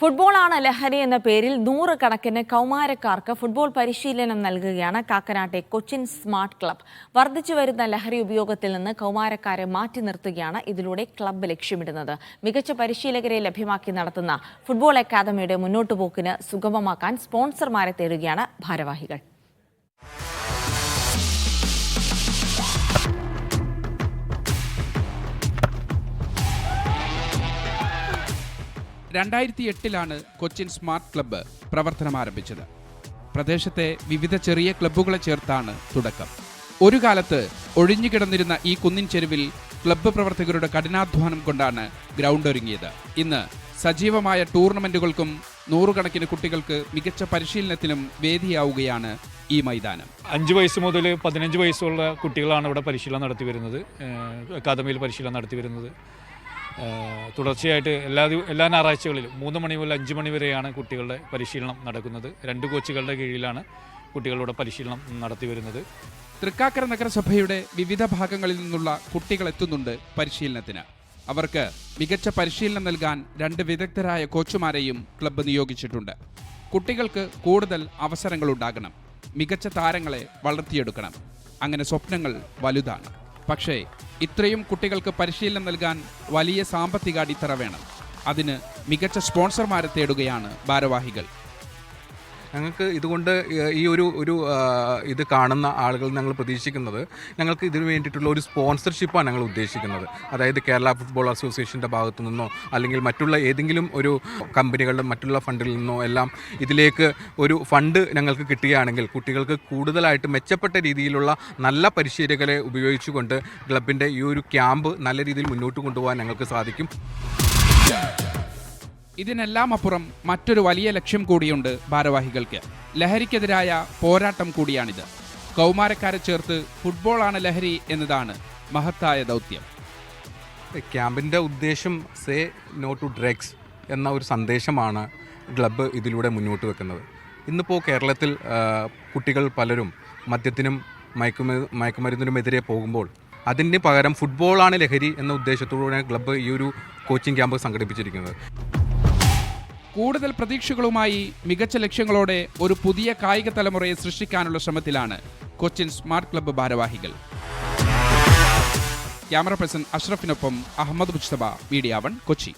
ഫുട്ബോളാണ് ലഹരി എന്ന പേരിൽ നൂറുകണക്കിന് കൗമാരക്കാർക്ക് ഫുട്ബോൾ പരിശീലനം നൽകുകയാണ് കാക്കനാട്ടെ കൊച്ചിൻ സ്മാർട്ട് ക്ലബ്. വർദ്ധിച്ചു വരുന്ന ലഹരി ഉപയോഗത്തിൽ നിന്ന് കൗമാരക്കാരെ മാറ്റി നിർത്തുകയാണ് ഇതിലൂടെ ക്ലബ്ബ് ലക്ഷ്യമിടുന്നത്. മികച്ച പരിശീലകരെ ലഭ്യമാക്കി നടത്തുന്ന ഫുട്ബോൾ അക്കാദമിയുടെ മുന്നോട്ടുപോക്കിന് സുഗമമാക്കാൻ സ്പോൺസർമാരെ തേടുകയാണ് ഭാരവാഹികൾ. രണ്ടായിരത്തി എട്ടിലാണ് കൊച്ചിൻ സ്മാർട്ട് ക്ലബ്ബ് പ്രവർത്തനം ആരംഭിച്ചത്. പ്രദേശത്തെ വിവിധ ചെറിയ ക്ലബ്ബുകളെ ചേർത്താണ് തുടക്കം. ഒരു കാലത്ത് ഒഴിഞ്ഞുകിടന്നിരുന്ന ഈ കുന്നിൻ ചെരുവിൽ ക്ലബ്ബ് പ്രവർത്തകരുടെ കഠിനാധ്വാനം കൊണ്ടാണ് ഗ്രൗണ്ട് ഒരുങ്ങിയത്. ഇന്ന് സജീവമായ ടൂർണമെന്റുകൾക്കും നൂറുകണക്കിന് കുട്ടികൾക്ക് മികച്ച പരിശീലനത്തിനും വേദിയാവുകയാണ് ഈ മൈതാനം. അഞ്ച് വയസ്സ് മുതൽ പതിനഞ്ച് വയസ്സുള്ള കുട്ടികളാണ് ഇവിടെ പരിശീലനം നടത്തി വരുന്നത് അക്കാദമിയിൽ പരിശീലനം നടത്തി വരുന്നത് തുടർച്ചയായിട്ട് എല്ലാ എല്ലാ ഞായറാഴ്ചകളിലും മൂന്ന് മണി മുതൽ അഞ്ച് മണി വരെയാണ് കുട്ടികളുടെ പരിശീലനം നടക്കുന്നത്. രണ്ട് കോച്ചുകളുടെ കീഴിലാണ് കുട്ടികളുടെ പരിശീലനം നടത്തി വരുന്നത്. തൃക്കാക്കര നഗരസഭയുടെ വിവിധ ഭാഗങ്ങളിൽ നിന്നുള്ള കുട്ടികൾ എത്തുന്നുണ്ട് പരിശീലനത്തിന്. അവർക്ക് മികച്ച പരിശീലനം നൽകാൻ രണ്ട് വിദഗ്ധരായ കോച്ചുമാരെയും ക്ലബ്ബ് നിയോഗിച്ചിട്ടുണ്ട്. കുട്ടികൾക്ക് കൂടുതൽ അവസരങ്ങൾ ഉണ്ടാകണം. മികച്ച താരങ്ങളെ വളർത്തിയെടുക്കണം. അങ്ങനെ സ്വപ്നങ്ങൾ വലുതാണ്. പക്ഷേ ഇത്രയും കുട്ടികൾക്ക് പരിശീലനം നൽകാൻ വലിയ സാമ്പത്തിക അടിത്തറ വേണം. അതിന് മികച്ച സ്പോൺസർമാരെ തേടുകയാണ് ഭാരവാഹികൾ. ഞങ്ങൾക്ക് ഇതുകൊണ്ട് ഈ ഒരു ഒരു ഇത് കാണുന്ന ആളുകൾ ഞങ്ങൾ പ്രതീക്ഷിക്കുന്നത് ഞങ്ങൾക്ക് ഇതിനു വേണ്ടിയിട്ടുള്ള ഒരു സ്പോൺസർഷിപ്പാണ് ഞങ്ങൾ ഉദ്ദേശിക്കുന്നത്. അതായത് കേരള ഫുട്ബോൾ അസോസിയേഷന്റെ ഭാഗത്തു നിന്നോ അല്ലെങ്കിൽ മറ്റുള്ള ഏതെങ്കിലും ഒരു കമ്പനികളുടെ മറ്റുള്ള ഫണ്ടിൽ നിന്നോ എല്ലാം ഇതിലേക്ക് ഒരു ഫണ്ട് ഞങ്ങൾക്ക് കിട്ടുകയാണെങ്കിൽ കുട്ടികൾക്ക് കൂടുതലായിട്ട് മെച്ചപ്പെട്ട രീതിയിലുള്ള നല്ല പരിശീലകരെ ഉപയോഗിച്ചുകൊണ്ട് ക്ലബിന്റെ ഈ ഒരു ക്യാമ്പ് നല്ല രീതിയിൽ മുന്നോട്ട് കൊണ്ടുപോകാൻ ഞങ്ങൾക്ക് സാധിക്കും. ഇതിനെല്ലാം അപ്പുറം മറ്റൊരു വലിയ ലക്ഷ്യം കൂടിയുണ്ട് ഭാരവാഹികൾക്ക്. ലഹരിക്കെതിരായ പോരാട്ടം കൂടിയാണിത്. കൗമാരക്കാരെ ചേർത്ത് ഫുട്ബോളാണ് ലഹരി എന്നതാണ് മഹത്തായ ദൗത്യം. ക്യാമ്പിന്റെ ഉദ്ദേശം സേ നോ ടു ഡ്രഗ്സ് എന്ന ഒരു സന്ദേശമാണ് ക്ലബ്ബ് ഇതിലൂടെ മുന്നോട്ട് വെക്കുന്നത്. ഇന്നിപ്പോൾ കേരളത്തിൽ കുട്ടികൾ പലരും മദ്യത്തിനും മയക്കുമ മയക്കുമരുന്നിനുമെതിരെ പോകുമ്പോൾ അതിന് പകരം ഫുട്ബോളാണ് ലഹരി എന്ന ഉദ്ദേശത്തോടുകൂടിയാണ് ക്ലബ്ബ് ഈ ഒരു കോച്ചിങ് ക്യാമ്പ് സംഘടിപ്പിച്ചിരിക്കുന്നത്. കൂടുതൽ പ്രതീക്ഷകളുമായി മികച്ച ലക്ഷ്യങ്ങളോടെ ഒരു പുതിയ കായിക തലമുറയെ സൃഷ്ടിക്കാനുള്ള ശ്രമത്തിലാണ് കൊച്ചിൻ സ്മാർട്ട് ക്ലബ്ബ് ഭാരവാഹികൾ. ക്യാമറ പേഴ്സൺ അഷ്റഫിനൊപ്പം അഹമ്മദ് മുസ്തബ മീഡിയ വൺ കൊച്ചി.